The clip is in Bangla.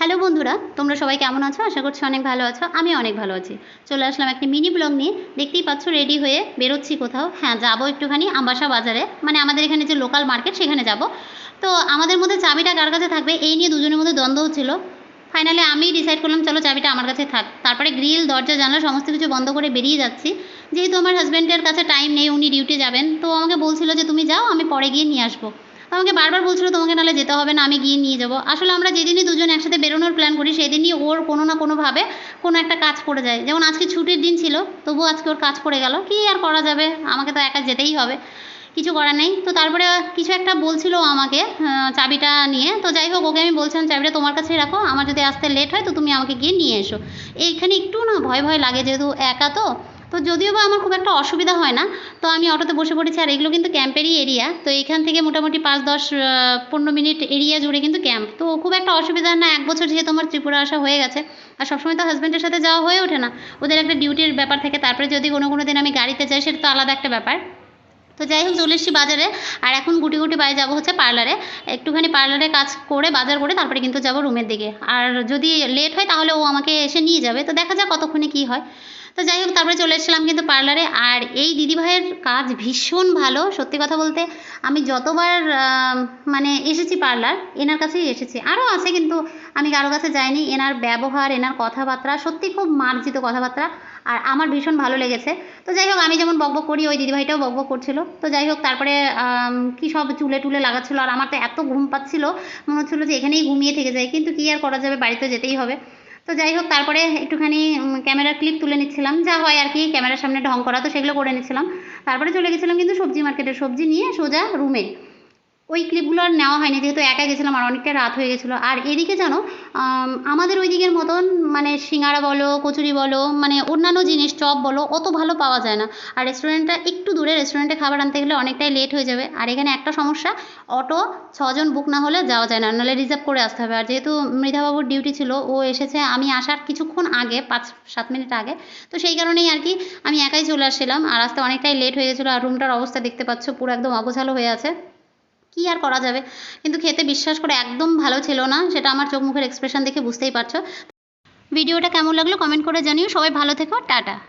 হ্যালো বন্ধুরা, তোমরা সবাই কেমন আছো? আশা করছি অনেক ভালো আছো। আমি অনেক ভালো আছি। চলে আসলাম একটা মিনি ব্লগ নিয়ে। দেখতেই পাচ্ছ রেডি হয়ে বেরোচ্ছি কোথাও। হ্যাঁ যাব একটুখানি আম্বাসা বাজারে। মানে আমাদের এখানে যে লোকাল মার্কেট সেখানে যাব। তো আমাদের মধ্যে চাবিটা কার কাছে থাকবে, এই নিয়ে দুজনের মধ্যে দ্বন্দ্ব হচ্ছিল ফাইনালি আমি ডিসাইড করলাম, চলো চাবিটা আমার কাছে থাক। তারপরে গ্রিল দরজা, জানলা, সমস্ত কিছু বন্ধ করে বেরিয়ে যাচ্ছি। যেহেতু আমার হাজব্যান্ডের কাছে টাইম নেই, উনি ডিউটি যাবেন, তো আমাকে বলছিল যে, তুমি যাও, আমি পরে গিয়ে নিয়ে আসব। আমাকে বারবার বলছিল, তোমাকে নাহলে যেতে হবে না, আমি গিয়ে নিয়ে যাব। আসলে আমরা যেদিনই দুজন একসাথে বেরোনোর প্ল্যান করি, সেদিনই ওর কোনো না কোনোভাবে কোনো একটা কাজ পড়ে যায়। যেমন আজকে ছুটির দিন ছিল, তবুও আজকে ওর কাজ পড়ে গেল। কী আর করা যাবে? আমাকে তো একা যেতেই হবে। কিছু করার নেই। তো তারপরে কিছু একটা বলছিল আমাকে চাবিটা নিয়ে। তো যাই হোক, ওকে আমি বলছিলাম, চাবিটা তোমার কাছেই রাখো। আমার যদি আসতে লেট হয়, তো তুমি আমাকে গিয়ে নিয়ে এসো। এইখানে একটু না ভয় ভয় লাগে, যেহেতু একা তো। তো যদিও বা আমার খুব একটা অসুবিধা হয় না, তো আমি অটোতে বসে পড়েছি আর এগুলো কিন্তু ক্যাম্পেরই এরিয়া, তো এখান থেকে মোটামুটি পাঁচ, দশ পনেরো মিনিট এরিয়া জুড়ে কিন্তু ক্যাম্প। তো খুব একটা অসুবিধা না, এক বছর যেহেতু আমার ত্রিপুরা আসা হয়ে গেছে, আর সবসময় তো হাজব্যান্ডের সাথে যাওয়া হয়ে ওঠে না, ওদের একটা ডিউটির ব্যাপার থাকে, তারপরে যদি কোনো কোনো দিন আমি গাড়িতে যাই সেটা তো আলাদা একটা ব্যাপার। তো যাই হোক, চলে এসেছি বাজারে, আর এখন গুটি গুটি বাই যাব হচ্ছে পার্লারে, একটুখানি পার্লারে কাজ করে, বাজার করে, তারপরে কিন্তু যাব রুমের দিকে। আর যদি লেট হয় তাহলে ও আমাকে এসে নিয়ে যাবে, তো দেখা যাক কতক্ষণে কী হয়। তো যাই হোক, তারপরে চলে এসেছিলাম কিন্তু পার্লারে। আর এই দিদিভাইয়ের কাজ ভীষণ ভালো, সত্যি কথা বলতে আমি যতবার মানে এসেছি পার্লার, এনার কাছেই এসেছি। আরও আছে কিন্তু আমি কারও কাছে যাইনি। এনার ব্যবহার, এনার কথাবার্তা, সত্যি খুব মার্জিত কথাবার্তা, আর আমার ভীষণ ভালো লেগেছে। তো যাই হোক, আমি যেমন বকবক করি, ওই দিদিভাইটাও বকবক করছিল। তো যাই হোক, তারপরে কি সব চুলে টুলে লাগাচ্ছিল, আর আমার তো এত ঘুম পাচ্ছিল, মনে হচ্ছিল যে এখানেই ঘুমিয়ে থেকে যাই, কিন্তু কী আর করা যাবে, বাড়িতে যেতেই হবে। তো যাই হোক, তারপরে একটুখানি ক্যামেরার ক্লিপ তুলে নিচ্ছিলাম। যা হয় আর কি ক্যামেরার সামনে ঢং করা, তো সেগুলো করে নিচ্ছিলাম। তারপরে চলে গেছিলাম কিন্তু সবজি মার্কেটে সবজি নিয়ে সোজা রুমে ওই ক্লিপগুলো আর নেওয়া হয়নি, যেহেতু একা গেছিলাম আর অনেকটা রাত হয়ে গেছিল। আর এদিকে জানো আমাদের ওই দিকের মতন মানে সিঙ্গারা বলো, কচুরি বলো মানে অন্যান্য জিনিস, চপ বলো, অত ভালো পাওয়া যায় না। আর রেস্টুরেন্টটা একটু দূরে, রেস্টুরেন্টে খাবার আনতে গেলে অনেকটাই লেট হয়ে যাবে। আর এখানে একটা সমস্যা, অটো ছজন বুক না হলে যাওয়া যায় না, নাহলে রিজার্ভ করে আসতে হবে। আর যেহেতু মৃধাবাবুর ডিউটি ছিল, ও এসেছে আমি আসার কিছুক্ষণ আগে, পাঁচ, সাত মিনিট আগে। তো সেই কারণেই আর কি, আমি একাই চলে আসছিলাম। আর আসতে অনেকটাই লেট হয়ে গেছিল, আর রুমটার অবস্থা দেখতে পাচ্ছ, পুরো একদম অগোছালো হয়ে আছে। কী আর করা যাবে? কিন্তু খেতে বিশ্বাস করে একদম ভালো ছিল না, সেটা আমার চোখ মুখের এক্সপ্রেশন দেখে বুঝতেই পারছ। ভিডিওটা কেমন লাগল কমেন্ট করে জানিও। সবাই ভালো থেকো, টাটা।